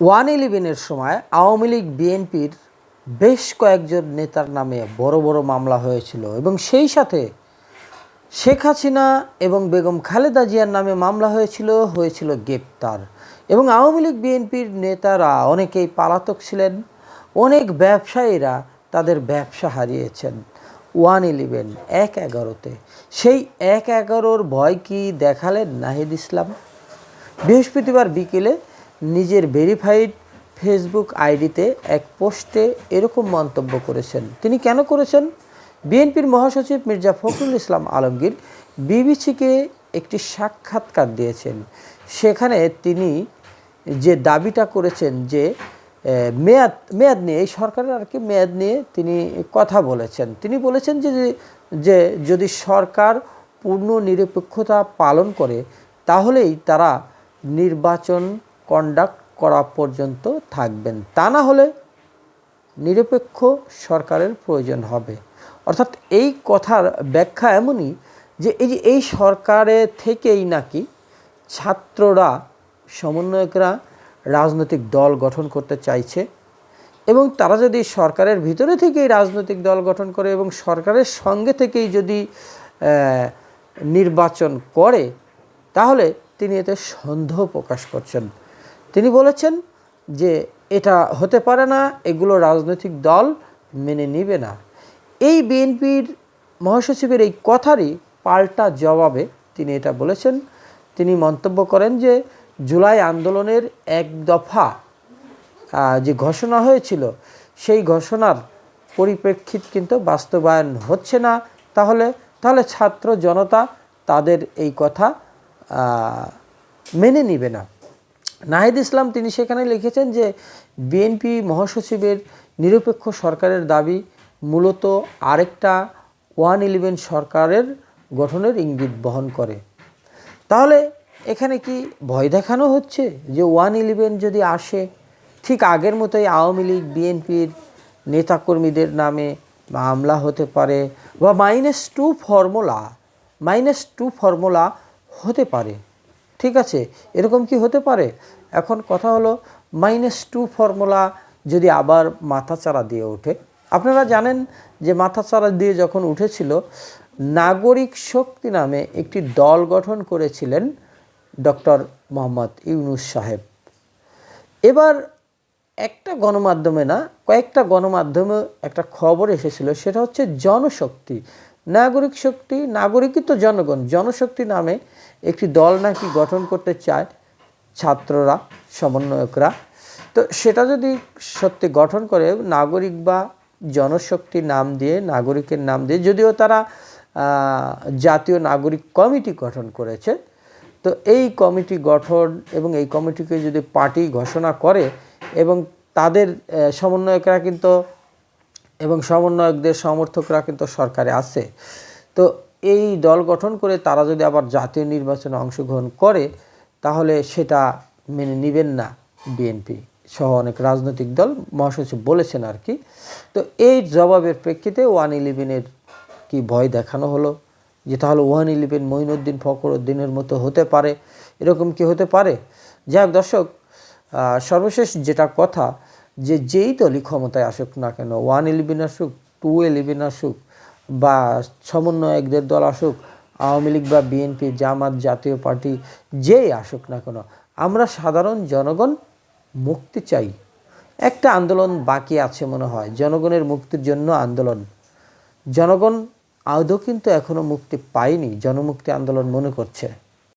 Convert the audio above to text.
One ইলেভেনের সময় আওয়ামী লীগ, বিএনপির বেশ কয়েকজন নেতার নামে বড় বড় মামলা হয়েছিল এবং সেই সাথে শেখ হাসিনা এবং বেগম খালেদা জিয়ার নামে মামলা হয়েছিল হয়েছিল গ্রেপ্তার। এবং আওয়ামী লীগ, বিএনপির নেতারা অনেকেই পালাতক ছিলেন, অনেক ব্যবসায়ীরা তাদের ব্যবসা হারিয়েছেন ওয়ান ইলেভেন, এক এগারোতে। সেই এক এগারোর ভয় কি দেখালেন নাহিদ ইসলাম? বৃহস্পতিবার বিকেলে নিজের ভেরিফাইড ফেসবুক আইডিতে এক পোস্টে এরকম মন্তব্য করেছেন। তিনি কেন করেছেন? বিএনপির মহাসচিব মির্জা ফখরুল ইসলাম আলমগীর বিবিসিকে একটি সাক্ষাৎকার দিয়েছেন। সেখানে তিনি যে দাবিটা করেছেন যে মেয়াদ মেয়াদ নিয়ে, এই সরকারের আর কি মেয়াদ নিয়ে তিনি কথা বলেছেন। তিনি বলেছেন যে যে যদি সরকার পূর্ণ নিরপেক্ষতা পালন করে, তাহলেই তারা নির্বাচন কন্ডাক্ট করা পর্যন্ত থাকবেন। তা না হলে নিরপেক্ষ সরকারের প্রয়োজন হবে। অর্থাৎ এই কথার ব্যাখ্যা এমনই যে এই যে এই সরকারে থেকেই নাকি ছাত্ররা, সমন্বয়করা রাজনৈতিক দল গঠন করতে চাইছে এবং তারা যদি সরকারের ভিতরে থেকেই রাজনৈতিক দল গঠন করে এবং সরকারের সঙ্গে থেকেই যদি নির্বাচন করে, তাহলে তিনি এতে সন্দেহ প্রকাশ করছেন। তিনি বলেছেন যে এটা হতে পারে না, এগুলো রাজনৈতিক দল মেনে নিবে না। এই বিএনপির মহাসচিবের এই কথারই পাল্টা জবাবে তিনি এটা বলেছেন। তিনি মন্তব্য করেন যে জুলাই আন্দোলনের এক দফা যে ঘোষণা হয়েছিল, সেই ঘোষণার পরিপ্রেক্ষিত কিন্তু বাস্তবায়ন হচ্ছে না। তাহলে তাহলে ছাত্র জনতা তাদের এই কথা মেনে নিবে না। নাহিদ ইসলাম তিনি সেখানে লিখেছেন যে বিএনপি মহাসচিবের নিরপেক্ষ সরকারের দাবি মূলত আরেকটা ওয়ান ইলেভেন সরকারের গঠনের ইঙ্গিত বহন করে। তাহলে এখানে কি ভয় দেখানো হচ্ছে যে ওয়ান ইলেভেন যদি আসে, ঠিক আগের মতোই আওয়ামী লীগ বিএনপির নেতাকর্মীদের নামে মামলা হতে পারে বা minus two formula minus two formula হতে পারে। ঠিক আছে? এরকম কি হতে পারে? এখন কথা হলো মাইনাস টু ফর্মুলা যদি আবার মাথাচাড়া দিয়ে ওঠে। আপনারা জানেন যে মাথাচাড়া দিয়ে যখন উঠেছিল, নাগরিক শক্তি নামে একটি দল গঠন করেছিলেন ডক্টর মোহাম্মদ ইউনুস সাহেব। এবার একটা গণমাধ্যমে না, কয়েকটা গণমাধ্যমে একটা খবর এসেছিল, সেটা হচ্ছে জনশক্তি। নাগরিক শক্তি, নাগরিকই তো জনগণ, জনশক্তি নামে একটি দল নাকি গঠন করতে চায় ছাত্ররা, সমন্বয়করা। তো সেটা যদি সত্যি গঠন করে, নাগরিক বা জনশক্তি নাম দিয়ে, নাগরিকের নাম দিয়ে, যদিও তারা জাতীয় নাগরিক কমিটি গঠন করেছে, তো এই কমিটি গঠন এবং এই কমিটিকে যদি পার্টি ঘোষণা করে এবং তাদের সমন্বয়করা কিন্তু, এবং সমন্বয়কদের, সমর্থকরা কিন্তু সরকারে আছে, তো এই দল গঠন করে তারা যদি আবার জাতীয় নির্বাচনে অংশগ্রহণ করে, তাহলে সেটা মেনে নেবেন না বিএনপি সহ অনেক রাজনৈতিক দল। মহাসচিব বলেছেন আর কি। তো এই জবাবের প্রেক্ষিতে ওয়ান ইলেভেনের কি ভয় দেখানো হলো? যে তাহলে ওয়ান ইলেভেন মঈনুদ্দিন ফখরুদ্দিনের মতো হতে পারে? এরকম কি হতে পারে? যাই হোক দর্শক সর্বশেষ যেটা কথা, যে যেই দলই ক্ষমতায় আসুক না কেন, ওয়ান ইলেভেন আসুক, টু ইলেভেন আসুক বা সমন্বয়কদের দল আসুক, আওয়ামী লীগ বা বিএনপি, জামাত, জাতীয় পার্টি, যেই আসুক না কেন, আমরা সাধারণ জনগণ মুক্তি চাই। একটা আন্দোলন বাকি আছে মনে হয়, জনগণের মুক্তির জন্য আন্দোলন। জনগণ আদৌ কিন্তু এখনও মুক্তি পায়নি, জনমুক্তি আন্দোলন মনে করছে।